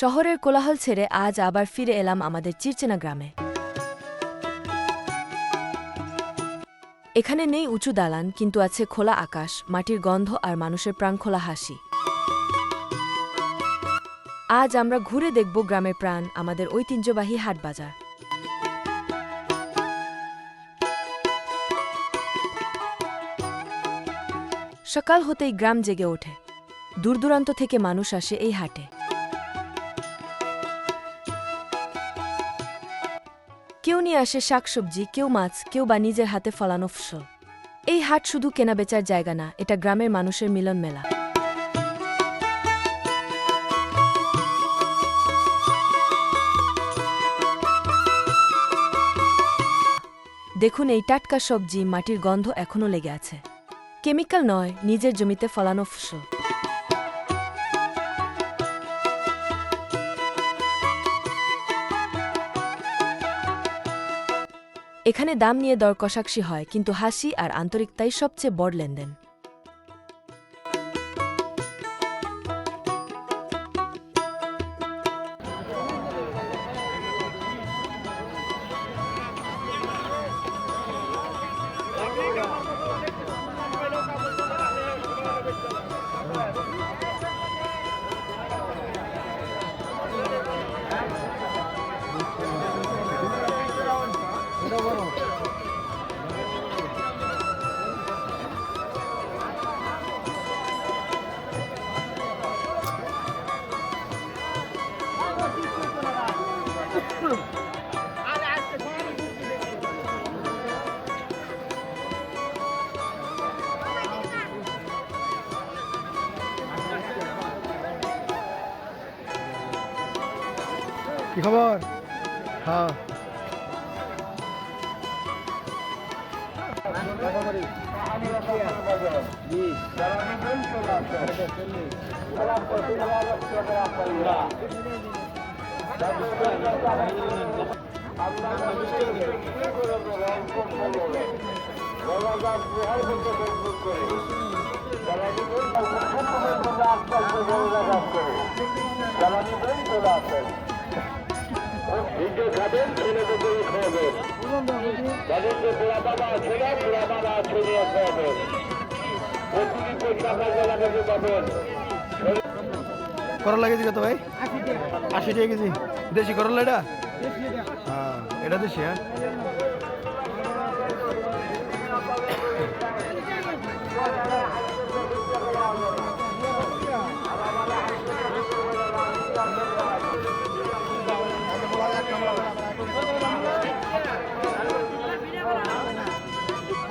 শহরের কোলাহল ছেড়ে আজ আবার ফিরে এলাম আমাদের চিরচেনা গ্রামে। এখানে নেই উঁচু দালান, কিন্তু আছে খোলা আকাশ, মাটির গন্ধ আর মানুষের প্রাণখোলা হাসি। আজ আমরা ঘুরে দেখব গ্রামের প্রাণ, আমাদের ঐতিহ্যবাহী হাটবাজার সকাল হতেই গ্রাম জেগে ওঠে। দূরদূরান্ত থেকে মানুষ আসে এই হাটে। কেউ নিয়ে আসে শাকসবজি, কেউ মাছ, কেউ বা নিজের হাতে ফলানো ফসল। এই হাট শুধু কেনাবেচার জায়গা না, এটা গ্রামের মানুষের মিলন মেলা। দেখুন, এই টাটকা সবজি মাটির গন্ধ এখনও লেগে আছে। কেমিক্যাল নয়, নিজের জমিতে ফলানো ফসল। এখানে দাম নিয়ে দর কষাকষি হয় কিন্তু হাসি আর আন্তরিকতাই সবচেয়ে বড় লেনদেন। কি খবর? হ্যাঁ নিজে খাবেন ছেলেদের করে খাওয়াবেন। তাদেরকে পোড়া বাবা আছে না পোড়া বাবা আছে নিয়ে খাওয়াবেন। প্রতিদিন পয়সা কাজে লাগাতে পাবেন। করলা কেজি কত ভাই? আশি টাকা। কেজি। দেশি করলা এটা। হ্যাঁ এটা দেশি হ্যাঁ।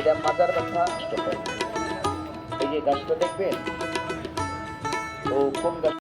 এটা মাথার ব্যথা এই যে গাছটা দেখবেন? ও কোন গাছ?